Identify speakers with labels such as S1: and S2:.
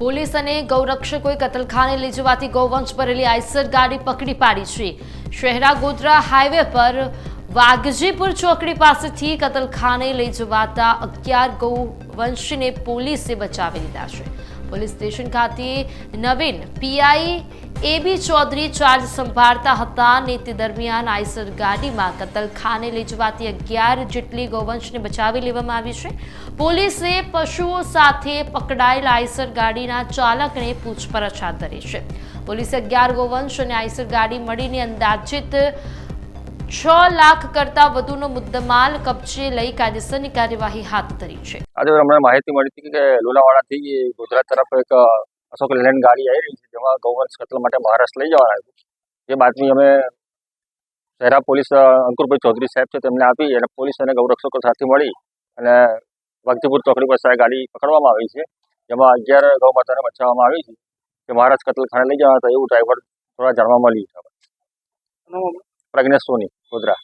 S1: Police અને ગૌરક્ષકોએ કતલખાને લઈ જવાથી ગૌવંશ ભરેલી આઈસર ગાડી પકડી પાડી છે. શહેરા ગોધરા હાઈવે પર વાઘજીપુર ચોકડી પાસેથી કતલખાને લઈ જવાતા અગિયાર ગૌવંશને પોલીસે બચાવી લીધા છે. પોલીસ સ્ટેશન ખાતે નવીન PI A B Chaudhary charge સંભાળતા હતા. તે દરમિયાન આઈસર ગાડીમાં કતલખાને લઈ જવાતી અગિયાર જેટલી ગૌવંશને બચાવી લેવામાં આવી છે. પોલીસે પશુઓ સાથે પકડાયેલ આઈસર ગાડીના ચાલકને પૂછપરછ હાથ ધરી છે. પોલીસે અગિયાર ગૌવંશ અને આઈસર ગાડી મળીને અંદાજિત છ લાખ કરતા વધુનો મુદ્દામાલ કબજે લઈ કાયદેસરની કાર્યવાહી હાથ ધરી છે.
S2: આજે અમને માહિતી મળી હતી કે લોલાવાડાથી ગુજરાત તરફ એક અશોક લેલેન્ડ ગાડી આવી રહી છે. જેમાં ગૌવંશ કતલ માટે મહારાષ્ટ્ર લઈ જવાના આવ્યું એ બાતમી અમે શહેરા પોલીસ અંકુરભાઈ ચૌધરી સાહેબ છે તેમને આપી અને પોલીસ અને ગૌરક્ષકો સાથે મળી અને વાઘજીપુર ચોકડી પાસે ગાડી પકડવામાં આવી છે. જેમાં અગિયાર ગૌ માતાને બચાવવામાં આવી છે. કે મહારાજ કતલખાને લઈ જવાના હતા એવું ડ્રાઈવર થોડા જાણવા મળ્યું પ્રજ્ઞેશ સોની ગોધરા.